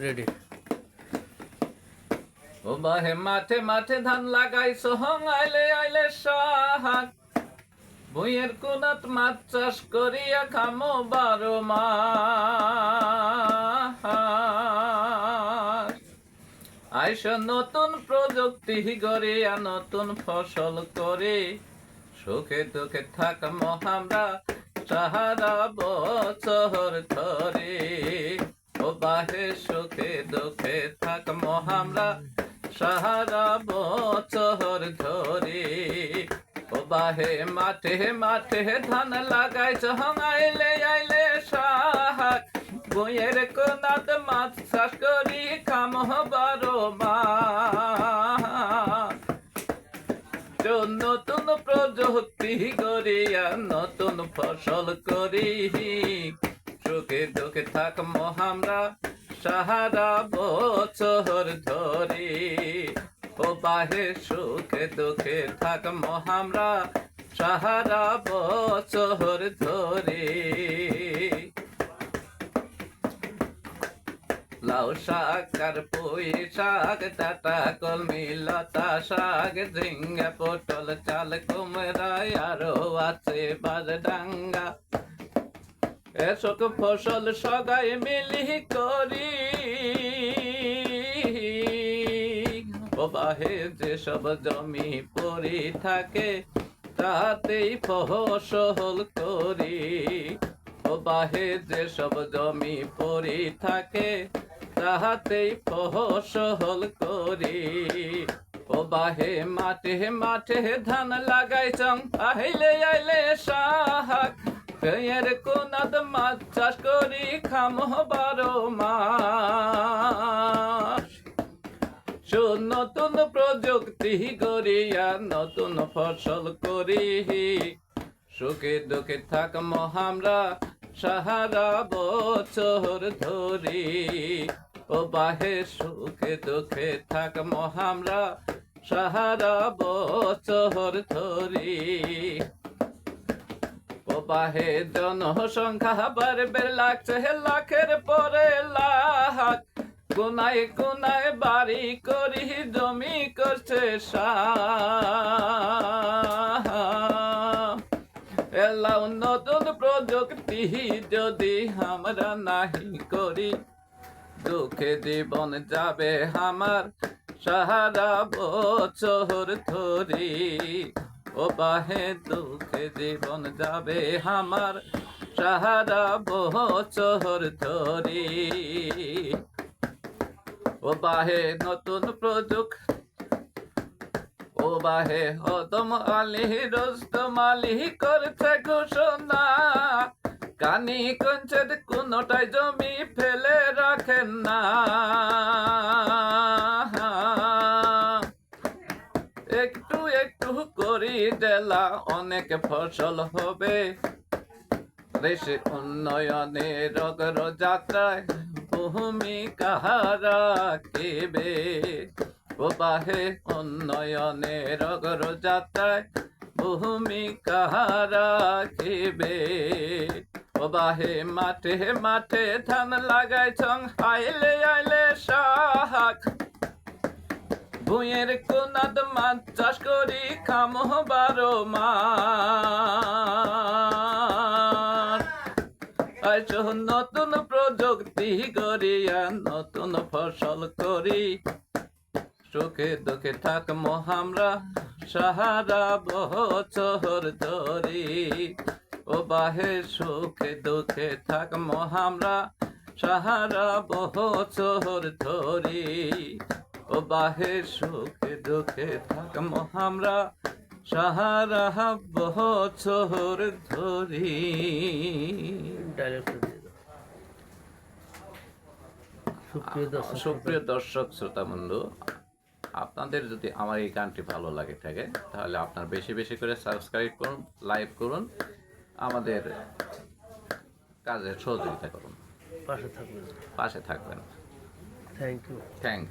Ready ও বাহে মাঠে মাঠে ধান লাগাই সোহং আইলে আইলে সাহাক বইয়ের কোনাত মাছ চাষ করিয়া খামো বারো মাস আইস নতুন প্রযুক্তি গড়িয়া নতুন ফসল করে সুখে দুঃখে থাকমো আমরা সাহারা বছর ধরে বাহে সুখে দুঃখে থাক আমরা সাহারা বছর ধরে ও বাহে মাঠে মাঠে ধান লাগাই চহং আইলে সাহাক। বইয়ের কোনাত মাছ চাষ করি, কাম বারো তো নতুন প্রযুক্তি করিয়া নতুন ফসল করি। সুখে দুঃখে থাকমো আমরা। সাহারা বছর ধরে। ও বাহে সুখে দুঃখে থাকমো আমরা। সাহারা বছর ধরে। লাউ শাক আর পুঁই শাক, ডাটা কলমি, লতা শাক, ঝিঙ্গা, পটল, চাল, কুমড়া আরও আছে বাজডাঙ্গা। এসব ফসল সগাই মিলি করি। ও বাহে যেসব জমি পরি থাকে, তাতেই ফসল করি। ও বাহে যেসব জমি পরি থাকে তাহাতেই ফসল করি। ও বাহে মাঠে মাঠে ধান লাগাই চং আহিলে আইলে সাহাক এর কোনাদ মাছ চাষ করি, খাম বারো মাস। নতুন প্রযুক্তি করিয়া নতুন ফসল করি। সুখে দুঃখে থাকম আমরা সাহারা বছর ধরি। ও বাহে সুখে দুঃখে থাক আমরা সাহারা বছর ধরি। বাহে জনসংখ্যা বাড়বে লাগছে লাখের পরে লাখ। কোনায় কোনায় বাড়ি করি, জমি করছে এলাও নতুন প্রযুক্তি যদি আমরা নাহি করি, দুঃখে জীবন যাবে আমার সাহারা বছর ধরি। ও বাহে দুঃখে জীবন যাবে আমার। সাহারা বছর ধরি ও বাহে নতুন প্রযুক্তি। ও বাহে হদম আলী রস্তম আলী করছে ঘোষণা। কানি কঞ্চের কোনটাই জমি ফেলে রাখেন না। একটু একটু করি দেলা অনেক ফসল হবে। দেশে উন্নয়নের অগ্র যাত্রায় ভূমিকা রাখিবে ও বাহে উন্নয়নের অগ্র যাত্রায় ভূমিকা রাখিবে ও বাহে মাঠে মাঠে ধান লাগাই ছং ভুঁয়ের কোনাদ মাছ চাষ করি, খাম বারো আজ নতুন প্রযুক্তি করিয়া নতুন ফসল করি। সুখে দুঃখে থাক মহামরা, সাহারা বছর ধরি। ও বাহে সুখে দুঃখে থাক মহামরা, সাহারা বছর ধরি। ও বাহে সুখে দুঃখে থাকমো আমরা সাহারা বছর ধরি। সুপ্রিয় দর্শক শ্রোতা। বন্ধু আপনাদের যদি আমার এই গানটি ভালো লাগে থাকে তাহলে আপনার বেশি বেশি করে সাবস্ক্রাইব করুন লাইক করুন আমাদের কাজে সহযোগিতা করুন। পাশে থাকবেন। পাশে থাকবেন। Thank you. থ্যাংক